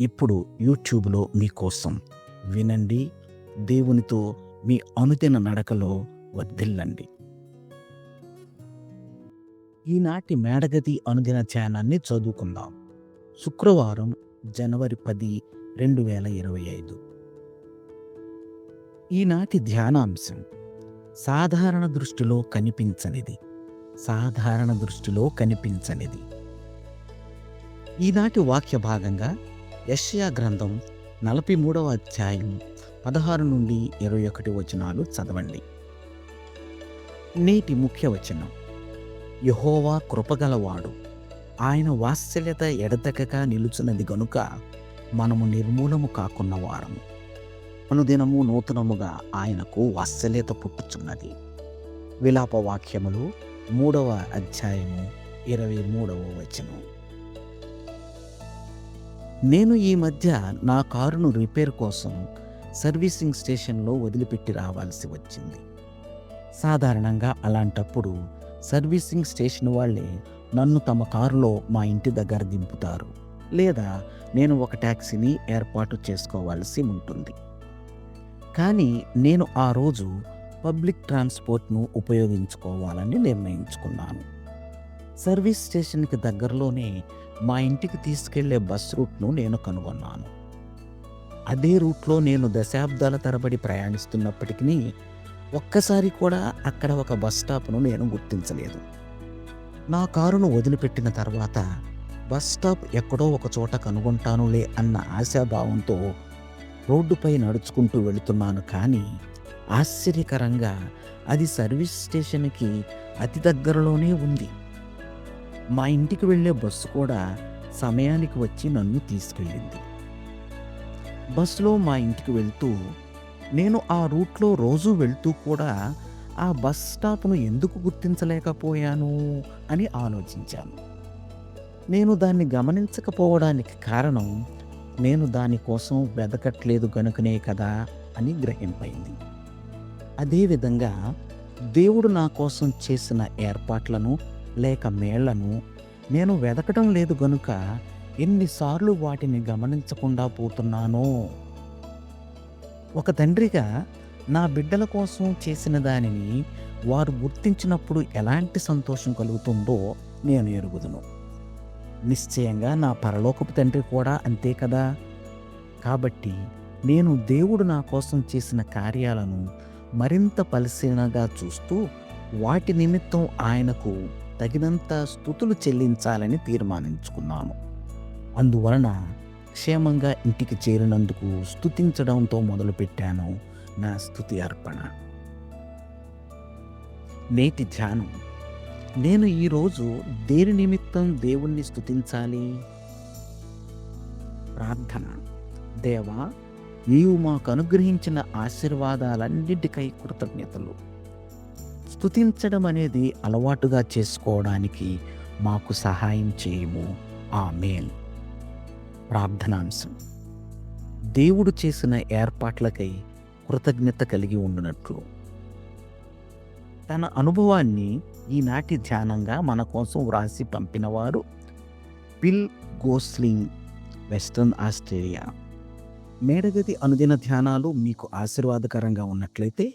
ఇప్పుడు యూట్యూబ్లో మీకోసం. వినండి దేవునితో మీ అనుదిన నడకలో వర్ధిల్లండి. ఈనాటి మేడగది అనుదిన ధ్యానాన్ని చదువుకుందాం. శుక్రవారం జనవరి పది రెండు వేల ఇరవై ఐదు. ఈనాటి ధ్యానాంశం సాధారణ దృష్టిలో కనిపించనిది. సాధారణ దృష్టిలో కనిపించనిది. ఈనాటి వాక్య భాగంగా యెషయా గ్రంథం నలభై మూడవ అధ్యాయం పదహారు నుండి ఇరవై ఒకటి వచనాలు చదవండి. నేటి ముఖ్య వచనం. యహోవా కృపగలవాడు. ఆయన వాత్సల్యత ఎడతెగక నిలుచున్నది గనుక మనము నిర్మూలము కాకున్న వారము. అనుదినము నూతనముగా ఆయనకు వాత్సల్యత పుట్టుచున్నది. విలాప వాక్యములు మూడవ అధ్యాయము ఇరవై మూడవ వచనం. నేను ఈ మధ్య నా కారును రిపేర్ కోసం సర్వీసింగ్ స్టేషన్లో వదిలిపెట్టి రావాల్సి వచ్చింది. సాధారణంగా అలాంటప్పుడు సర్వీసింగ్ స్టేషన్ వాళ్ళే నన్ను తమ కారులో మా ఇంటి దగ్గర దింపుతారు లేదా నేను ఒక ట్యాక్సీని ఏర్పాటు చేసుకోవాల్సి ఉంటుంది. కానీ నేను ఆ రోజు పబ్లిక్ ట్రాన్స్పోర్ట్ను ఉపయోగించుకోవాలని నిర్ణయించుకున్నాను. సర్వీస్ స్టేషన్కి దగ్గరలోనే మా ఇంటికి తీసుకెళ్ళే బస్ రూట్ను నేను కనుగొన్నాను. అదే రూట్లో నేను దశాబ్దాల తరబడి ప్రయాణిస్తున్నప్పటికీ ఒక్కసారి కూడా అక్కడ ఒక బస్ స్టాప్ను నేను గుర్తించలేదు. నా కారును వదిలిపెట్టిన తర్వాత బస్ స్టాప్ ఎక్కడో ఒక చోట కనుగొంటానులే అన్న ఆశాభావంతో రోడ్డుపై నడుచుకుంటూ వెళుతున్నాను కానీ ఆశ్చర్యకరంగా అది సర్వీస్ స్టేషన్కి అతి దగ్గరలోనే ఉంది. మా ఇంటికి వెళ్ళే బస్సు కూడా సమయానికి వచ్చి నన్ను తీసుకెళ్ళింది. బస్సులో మా ఇంటికి వెళ్తూ నేను ఆ రూట్లో రోజు వెళ్తూ కూడా ఆ బస్ స్టాప్ను ఎందుకు గుర్తించలేకపోయాను అని ఆలోచించాను. నేను దాన్ని గమనించకపోవడానికి కారణం నేను దానికోసం వెదకట్లేదు గనుకనే కదా అని గ్రహింపైంది. అదేవిధంగా దేవుడు నా కోసం చేసిన ఏర్పాట్లను లేక మేళ్ళను నేను వెదకటం లేదు గనుక ఎన్నిసార్లు వాటిని గమనించకుండా పోతున్నానో. ఒక తండ్రిగా నా బిడ్డల కోసం చేసిన దానిని వారు గుర్తించినప్పుడు ఎలాంటి సంతోషం కలుగుతుందో నేను ఎరుగుదును. నిశ్చయంగా నా పరలోకపు తండ్రి కూడా అంతే కదా. కాబట్టి నేను దేవుడు నా కోసం చేసిన కార్యాలను మరింత పరిశీలనగా చూస్తూ వాటి నిమిత్తం ఆయనకు తగినంత స్థుతులు చెల్లించాలని తీర్మానించుకున్నాను. అందువలన క్షేమంగా ఇంటికి చేరినందుకు స్థుతించడంతో మొదలుపెట్టాను నా స్థుతి అర్పణ. నేటి ధ్యానం. నేను ఈరోజు దేని నిమిత్తం దేవుణ్ణి స్థుతించాలి ప్రార్థన. దేవా నీవు మాకు అనుగ్రహించిన ఆశీర్వాదాలన్నిటికై కృతజ్ఞతలు. స్థుతించడం అనేది అలవాటుగా చేసుకోవడానికి మాకు సహాయం చేయము. ఆ మేల్ ప్రార్థనాంశం. దేవుడు చేసిన ఏర్పాట్లకై కృతజ్ఞత కలిగి ఉండునట్లు. తన అనుభవాన్ని ఈనాటి ధ్యానంగా మన కోసం వ్రాసి పంపినవారు బిల్ గోస్లింగ్ వెస్టర్న్ ఆస్ట్రేలియా. మేడగది అనుదిన ధ్యానాలు మీకు ఆశీర్వాదకరంగా ఉన్నట్లయితే